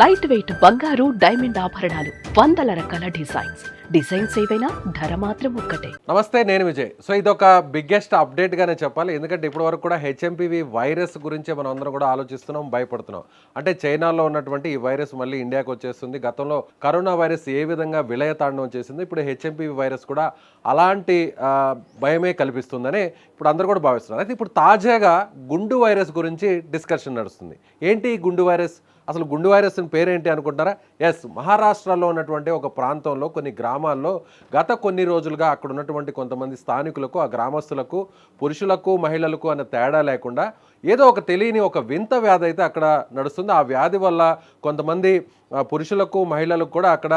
Light weight బంగారు diamond ఆభరణాలు వందల రకాల డిజైన్స్ డిజైన్స్ ఏవైనా ధర మాత్రం ఒక్కటే. నమస్తే నేను విజయ్. సో ఇదొక బిగ్గెస్ట్ అప్డేట్ గానే చెప్పాలి. ఎందుకంటే ఇప్పటి వరకు కూడా హెచ్ఎంపీవి వైరస్ గురించి మనం అందరం కూడా ఆలోచిస్తున్నాం భయపడుతున్నాం. అంటే చైనాలో ఉన్నటువంటి ఈ వైరస్ మళ్ళీ ఇండియాకి వచ్చేస్తుంది. గతంలో కరోనా వైరస్ ఏ విధంగా విలయతాండం చేసింది ఇప్పుడు హెచ్ఎంపివి వైరస్ కూడా అలాంటి భయమే కల్పిస్తుందని ఇప్పుడు అందరూ కూడా భావిస్తున్నారు. అయితే ఇప్పుడు తాజాగా గుండు వైరస్ గురించి డిస్కషన్ నడుస్తుంది. ఏంటి ఈ గుండు వైరస్ అసలు గుండు వైరస్ పేరేంటి అనుకుంటారా? ఎస్ మహారాష్ట్రలో ఉన్నటువంటి ఒక ప్రాంతంలో కొన్ని గ్రామాల్లో గత కొన్ని రోజులుగా అక్కడ ఉన్నటువంటి కొంతమంది స్థానికులకు ఆ గ్రామస్తులకు పురుషులకు మహిళలకు అనే తేడా లేకుండా ఏదో ఒక తెలియని ఒక వింత వ్యాధి అయితే అక్కడ నడుస్తుంది. ఆ వ్యాధి వల్ల కొంతమంది పురుషులకు మహిళలకు కూడా అక్కడ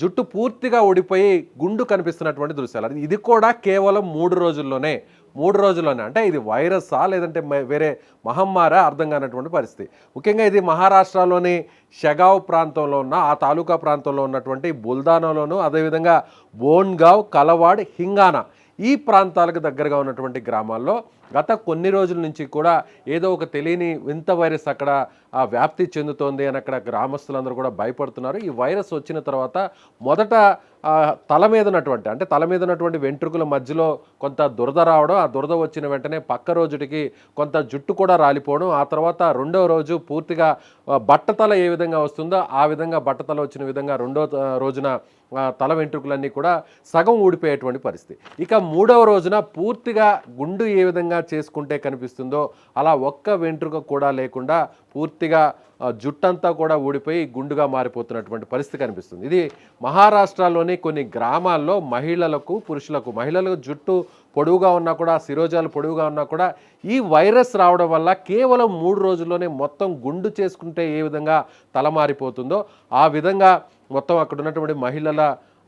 జుట్టు పూర్తిగా ఊడిపోయి గుండు కనిపిస్తున్నటువంటి దృశ్యాలు. ఇది కూడా కేవలం మూడు రోజుల్లోనే మూడు రోజుల్లోనే. అంటే ఇది వైరస్సా లేదంటే వేరే మహమ్మారా అర్థం కానటువంటి పరిస్థితి. ముఖ్యంగా ఇది మహారాష్ట్రలోని షగావ్ ప్రాంతంలో ఉన్న ఆ తాలూకా ప్రాంతంలో ఉన్నటువంటి బుల్దానాలోను అదేవిధంగా బోన్గావ్ కలవాడ్ హింగానా ఈ ప్రాంతాలకు దగ్గరగా ఉన్నటువంటి గ్రామాల్లో గత కొన్ని రోజుల నుంచి కూడా ఏదో ఒక తెలియని వింత వైరస్ అక్కడ ఆ వ్యాప్తి చెందుతోంది అని అక్కడ గ్రామస్తులందరూ కూడా భయపడుతున్నారు. ఈ వైరస్ వచ్చిన తర్వాత మొదట తల మీద ఉన్నటువంటి అంటే తల మీద ఉన్నటువంటి వెంట్రుకల మధ్యలో కొంత దురద రావడం ఆ దురద వచ్చిన వెంటనే పక్క రోజుటికి కొంత జుట్టు కూడా రాలిపోవడం ఆ తర్వాత రెండవ రోజు పూర్తిగా బట్టతల ఏ విధంగా వస్తుందో ఆ విధంగా బట్టతల వచ్చిన విధంగా రెండో రోజున తల వెంట్రుకలన్నీ కూడా సగం ఊడిపోయేటువంటి పరిస్థితి. ఇక మూడవ రోజున పూర్తిగా గుండు ఏ విధంగా చేసుకుంటే కనిపిస్తుందో అలా ఒక్క వెంట్రుక కూడా లేకుండా పూర్తిగా జుట్టంతా కూడా ఊడిపోయి గుండుగా మారిపోతున్నటువంటి పరిస్థితి కనిపిస్తుంది. ఇది మహారాష్ట్రలోని కొన్ని గ్రామాల్లో మహిళలకు పురుషులకు మహిళలకు జుట్టు పొడవుగా ఉన్నా కూడా శిరోజాలు పొడవుగా ఉన్నా కూడా ఈ వైరస్ రావడం వల్ల కేవలం మూడు రోజుల్లోనే మొత్తం గుండు చేసుకుంటే ఏ విధంగా తల మారిపోతుందో ఆ విధంగా మొత్తం అక్కడ ఉన్నటువంటి మహిళల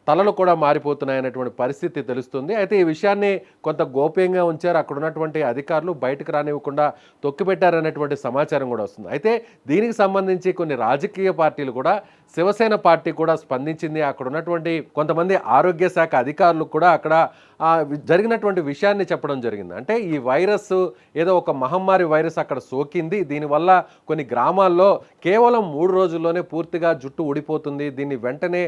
తలలు కూడా మారిపోతున్నాయనేటువంటి పరిస్థితి తెలుస్తుంది. అయితే ఈ విషయాన్ని కొంత గోప్యంగా ఉంచారు. అక్కడ ఉన్నటువంటి అధికారులు బయటకు రానివ్వకుండా తొక్కిపెట్టారనేటువంటి సమాచారం కూడా వస్తుంది. అయితే దీనికి సంబంధించి కొన్ని రాజకీయ పార్టీలు కూడా శివసేన పార్టీ కూడా స్పందించింది. అక్కడ ఉన్నటువంటి కొంతమంది ఆరోగ్య శాఖ అధికారులు కూడా అక్కడ జరిగినటువంటి విషయాన్ని చెప్పడం జరిగింది. అంటే ఈ వైరస్ ఏదో ఒక మహమ్మారి వైరస్ అక్కడ సోకింది. దీనివల్ల కొన్ని గ్రామాల్లో కేవలం మూడు రోజుల్లోనే పూర్తిగా జుట్టు ఊడిపోతుంది. దీన్ని వెంటనే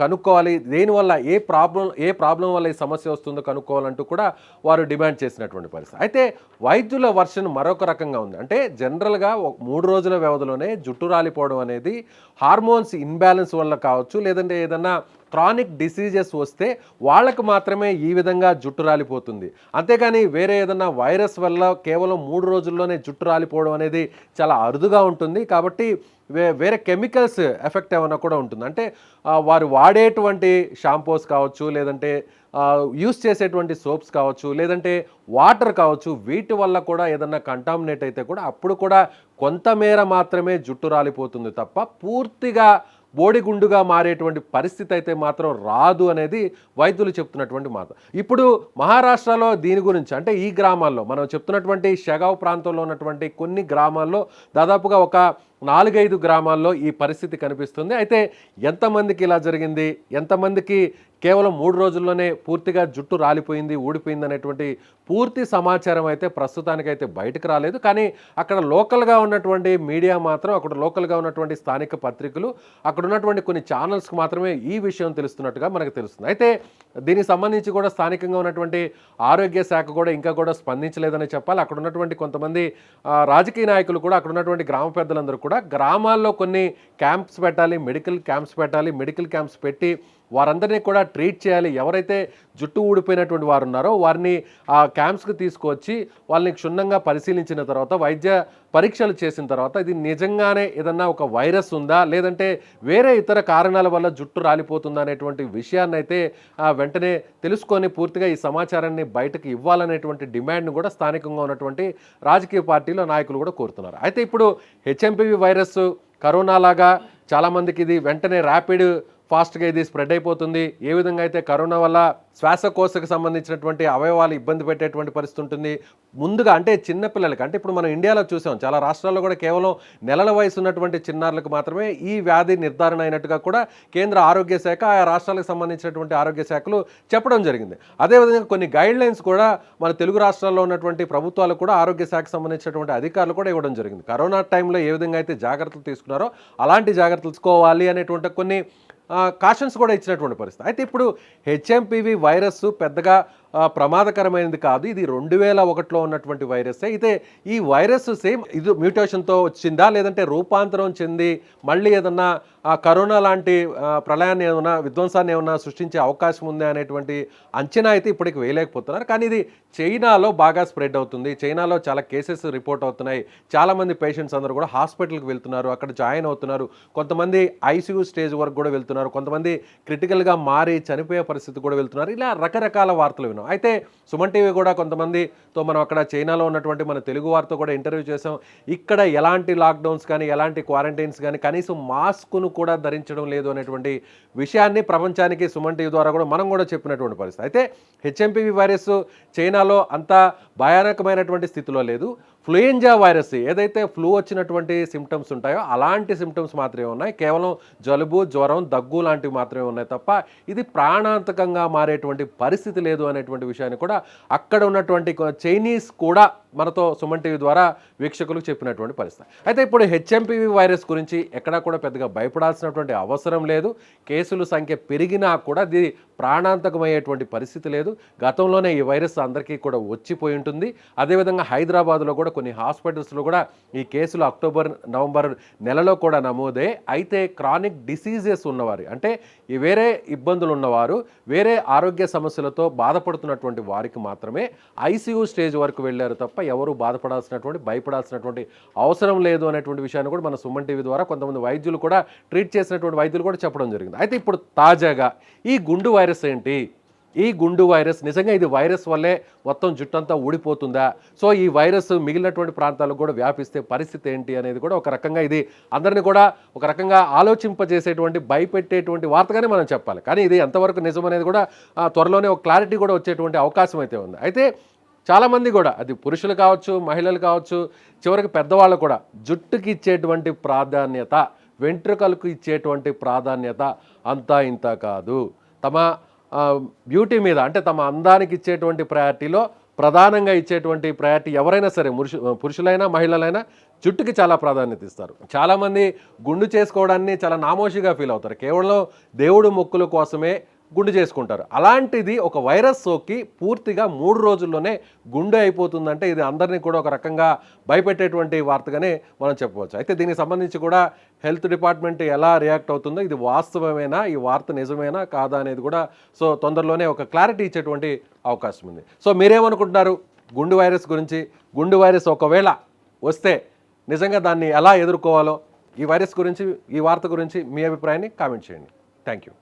కనుక్కోవాలి. దేనివల్ల ఏ ప్రాబ్లం ఏ ప్రాబ్లం వల్ల ఈ సమస్య వస్తుందో కనుక్కోవాలంటూ కూడా వారు డిమాండ్ చేసినటువంటి పరిస్థితి. అయితే వైద్యుల వర్షన్ మరొక రకంగా ఉంది. అంటే జనరల్గా మూడు రోజుల వ్యవధిలోనే జుట్టు రాలిపోవడం అనేది హార్మోన్స్ ఇన్బ్యాలెన్స్ వల్ల కావచ్చు లేదంటే ఏదన్నా క్రానిక్ డిసీజెస్ వస్తే వాళ్ళకు మాత్రమే ఈ విధంగా జుట్టు రాలిపోతుంది. అంతేకాని వేరే ఏదన్నా వైరస్ వల్ల కేవలం మూడు రోజుల్లోనే జుట్టు రాలిపోవడం అనేది చాలా అరుదుగా ఉంటుంది. కాబట్టి వే వేరే కెమికల్స్ ఎఫెక్ట్ ఏమైనా కూడా ఉంటుంది. అంటే వారు వాడేటువంటి షాంపూస్ కావచ్చు లేదంటే యూస్ చేసేటువంటి సోప్స్ కావచ్చు లేదంటే వాటర్ కావచ్చు వీటి వల్ల కూడా ఏదన్నా కంటామినేట్ అయితే కూడా అప్పుడు కూడా కొంతమేర మాత్రమే జుట్టు రాలిపోతుంది తప్ప పూర్తిగా బోడిగుండుగా మారేటువంటి పరిస్థితి అయితే మాత్రం రాదు అనేది వైద్యులు చెప్తున్నటువంటి మాట. ఇప్పుడు మహారాష్ట్రలో దీని గురించి అంటే ఈ గ్రామాల్లో మనం చెప్తున్నటువంటి షగావ్ ప్రాంతంలో ఉన్నటువంటి కొన్ని గ్రామాల్లో దాదాపుగా ఒక నాలుగైదు గ్రామాల్లో ఈ పరిస్థితి కనిపిస్తుంది. అయితే ఎంతమందికి ఇలా జరిగింది? ఎంతమందికి కేవలం మూడు రోజుల్లోనే పూర్తిగా జుట్టు రాలిపోయింది ఊడిపోయింది అనేటువంటి పూర్తి సమాచారం అయితే ప్రస్తుతానికైతే బయటకు రాలేదు. కానీ అక్కడ లోకల్గా ఉన్నటువంటి మీడియా మాత్రం అక్కడ లోకల్గా ఉన్నటువంటి స్థానిక పత్రికలు అక్కడ ఉన్నటువంటి కొన్ని ఛానల్స్కి మాత్రమే ఈ విషయం తెలుస్తున్నట్టుగా మనకు తెలుస్తుంది. అయితే దీనికి సంబంధించి కూడా స్థానికంగా ఉన్నటువంటి ఆరోగ్య శాఖ కూడా ఇంకా కూడా స్పందించలేదని చెప్పాలి. అక్కడ ఉన్నటువంటి కొంతమంది రాజకీయ నాయకులు కూడా అక్కడ ఉన్నటువంటి గ్రామ పెద్దలందరూ కూడా గ్రామాల్లో కొన్ని క్యాంప్స్ పెట్టాలి మెడికల్ క్యాంప్స్ పెట్టాలి మెడికల్ క్యాంప్స్ పెట్టి వారందరినీ కూడా ట్రీట్ చేయాలి. ఎవరైతే జుట్టు ఊడిపోయినటువంటి వారు ఉన్నారో వారిని ఆ క్యాంప్స్కి తీసుకొచ్చి వాళ్ళని క్షుణ్ణంగా పరిశీలించిన తర్వాత వైద్య పరీక్షలు చేసిన తర్వాత ఇది నిజంగానే ఏదన్నా ఒక వైరస్ ఉందా? లేదంటే వేరే ఇతర కారణాల వల్ల జుట్టు రాలిపోతుందా అనేటువంటి విషయాన్ని అయితే ఆ, వెంటనే తెలుసుకొని పూర్తిగా ఈ సమాచారాన్ని బయటకు ఇవ్వాలనేటువంటి డిమాండ్ను కూడా స్థానికంగా ఉన్నటువంటి రాజకీయ పార్టీలో నాయకులు కూడా కోరుతున్నారు. అయితే ఇప్పుడు హెచ్ఎంపివి వైరస్ కరోనా లాగా చాలామందికి ఇది వెంటనే ర్యాపిడ్ ఫాస్ట్గా ఇది స్ప్రెడ్ అయిపోతుంది. ఏ విధంగా అయితే కరోనా వల్ల శ్వాసకోశకు సంబంధించినటువంటి అవయవాలు ఇబ్బంది పెట్టేటువంటి పరిస్థితి ఉంటుంది. ముందుగా అంటే చిన్నపిల్లలకి అంటే ఇప్పుడు మనం ఇండియాలో చూసాం చాలా రాష్ట్రాల్లో కూడా కేవలం నెలల వయసు ఉన్నటువంటి చిన్నారులకు మాత్రమే ఈ వ్యాధి నిర్ధారణ అయినట్టుగా కూడా కేంద్ర ఆరోగ్య శాఖ ఆయా రాష్ట్రాలకు సంబంధించినటువంటి ఆరోగ్య శాఖలు చెప్పడం జరిగింది. అదేవిధంగా కొన్ని గైడ్ లైన్స్ కూడా మన తెలుగు రాష్ట్రాల్లో ఉన్నటువంటి ప్రభుత్వాలు కూడా ఆరోగ్య శాఖకు సంబంధించినటువంటి అధికారులు కూడా ఇవ్వడం జరిగింది. కరోనా టైంలో ఏ విధంగా అయితే జాగ్రత్తలు తీసుకున్నారో అలాంటి జాగ్రత్తలు తీసుకోవాలి అనేటువంటి కొన్ని కాషన్స్ కూడా ఇచ్చినటువంటి పరిస్థితి. అయితే ఇప్పుడు హెచ్ఎంపివి వైరస్ పెద్దగా ప్రమాదకరమైనది కాదు. ఇది రెండు వేల ఒకటిలో ఉన్నటువంటి వైరస్. అయితే ఈ వైరస్ సేమ్ ఇది మ్యూటేషన్తో వచ్చిందా? లేదంటే రూపాంతరం చెంది మళ్ళీ ఏదన్నా ఆ, కరోనా లాంటి ప్రళయాన్ని ఏమైనా విధ్వంసాన్ని ఏమైనా సృష్టించే అవకాశం ఉందా అనేటువంటి అంచనా అయితే ఇప్పటికి వేయలేకపోతున్నారు. కానీ ఇది చైనాలో బాగా స్ప్రెడ్ అవుతుంది. చైనాలో చాలా కేసెస్ రిపోర్ట్ అవుతున్నాయి. చాలామంది పేషెంట్స్ అందరూ కూడా హాస్పిటల్కి వెళ్తున్నారు. అక్కడ జాయిన్ అవుతున్నారు. కొంతమంది ఐసీయూ స్టేజ్ వరకు కూడా వెళ్తున్నారు. కొంతమంది క్రిటికల్గా మారి చనిపోయే పరిస్థితి కూడా వెళ్తున్నారు. ఇలా రకరకాల వార్తలు విన్నాం. అయితే సుమన్ టీవీ కూడా కొంతమందితో మనం అక్కడ చైనాలో ఉన్నటువంటి మన తెలుగు వారితో కూడా ఇంటర్వ్యూ చేసాం. ఇక్కడ ఎలాంటి లాక్డౌన్స్ కానీ ఎలాంటి క్వారంటైన్స్ కానీ కనీసం మాస్క్ను కూడా ధరించడం లేదు అనేటువంటి విషయాన్ని ప్రపంచానికి సుమన్ టీవీ ద్వారా కూడా మనం కూడా చెప్పినటువంటి పరిస్థితి. అయితే హెచ్ఎంపీవి వైరస్ చైనాలో అంతా భయానకమైనటువంటి స్థితిలో లేదు. ఫ్లూయెంజా వైరస్ ఏదైతే ఫ్లూ వచ్చినటువంటి సిమ్టమ్స్ ఉంటాయో అలాంటి సిమ్టమ్స్ మాత్రమే ఉన్నాయి. కేవలం జలుబు జ్వరం దగ్గు లాంటివి మాత్రమే ఉన్నాయి తప్ప ఇది ప్రాణాంతకంగా మారేటువంటి పరిస్థితి లేదు అనేటువంటి విషయాన్ని కూడా అక్కడ ఉన్నటువంటి చైనీస్ కూడా మనతో సుమన్ టీవీ ద్వారా వీక్షకులకు చెప్పినటువంటి పరిస్థితి. అయితే ఇప్పుడు హెచ్ఎంపీవి వైరస్ గురించి ఎక్కడా కూడా పెద్దగా భయపడాల్సినటువంటి అవసరం లేదు. కేసుల సంఖ్య పెరిగినా కూడా ఇది ప్రాణాంతకమయ్యేటువంటి పరిస్థితి లేదు. గతంలోనే ఈ వైరస్ అందరికీ కూడా వచ్చిపోయి ఉంటుంది. అదేవిధంగా హైదరాబాద్లో కూడా కొన్ని హాస్పిటల్స్లో కూడా ఈ కేసులు అక్టోబర్ నవంబర్ నెలలో కూడా నమోదే. అయితే క్రానిక్ డిసీజెస్ ఉన్నవారు అంటే వేరే ఇబ్బందులు ఉన్నవారు వేరే ఆరోగ్య సమస్యలతో బాధపడుతున్నటువంటి వారికి మాత్రమే ఐసీయూ స్టేజ్ వరకు వెళ్ళారు తప్ప ఎవరు బాధపడాల్సినటువంటి భయపడాల్సినటువంటి అవసరం లేదు అనేటువంటి విషయాన్ని కూడా మన సుమన్ టీవీ ద్వారా కొంతమంది వైద్యులు కూడా ట్రీట్ చేసినటువంటి వైద్యులు కూడా చెప్పడం జరిగింది. అయితే ఇప్పుడు తాజాగా ఈ గుండు వైరస్ ఏంటి? ఈ గుండు వైరస్ నిజంగా ఇది వైరస్ వల్లే మొత్తం జుట్టంతా ఊడిపోతుందా? సో ఈ వైరస్ మిగిలినటువంటి ప్రాంతాలకు కూడా వ్యాపిస్తే పరిస్థితి ఏంటి అనేది కూడా ఒక రకంగా ఇది అందరిని కూడా ఒక రకంగా ఆలోచింపజేసేటువంటి భయపెట్టేటువంటి వార్తగానే మనం చెప్పాలి. కానీ ఇది ఎంతవరకు నిజం అనేది కూడా త్వరలోనే ఒక క్లారిటీ కూడా వచ్చేటువంటి అవకాశం అయితే ఉంది. అయితే చాలామంది కూడా అది పురుషులు కావచ్చు మహిళలు కావచ్చు చివరికి పెద్దవాళ్ళు కూడా జుట్టుకి ఇచ్చేటువంటి ప్రాధాన్యత వెంట్రుకలకు ఇచ్చేటువంటి ప్రాధాన్యత అంతా ఇంత కాదు. తమ బ్యూటీ మీద అంటే తమ అందానికి ఇచ్చేటువంటి ప్రయారిటీలో ప్రధానంగా ఇచ్చేటువంటి ప్రయారిటీ ఎవరైనా సరే మురుషు పురుషులైనా మహిళలైనా జుట్టుకి చాలా ప్రాధాన్యత ఇస్తారు. చాలామంది గుండు చేసుకోవడాన్ని చాలా నామోషిగా ఫీల్ అవుతారు. కేవలం దేవుడు మొక్కుల కోసమే గుండు చేసుకుంటారు. అలాంటిది ఒక వైరస్ సోకి పూర్తిగా మూడు రోజుల్లోనే గుండె అయిపోతుందంటే ఇది అందరినీ కూడా ఒక రకంగా భయపెట్టేటువంటి వార్తగానే మనం చెప్పవచ్చు. అయితే దీనికి సంబంధించి కూడా హెల్త్ డిపార్ట్మెంట్ ఎలా రియాక్ట్ అవుతుందో ఇది వాస్తవమేనా ఈ వార్త నిజమేనా కాదా అనేది కూడా సో తొందరలోనే ఒక క్లారిటీ ఇచ్చేటువంటి అవకాశం ఉంది. సో మీరేమనుకుంటున్నారు? గుండు వైరస్ గురించి గుండు వైరస్ ఒకవేళ వస్తే నిజంగా దాన్ని ఎలా ఎదుర్కోవాలో ఈ వైరస్ గురించి ఈ వార్త గురించి మీ అభిప్రాయాన్ని కామెంట్ చేయండి. Thank you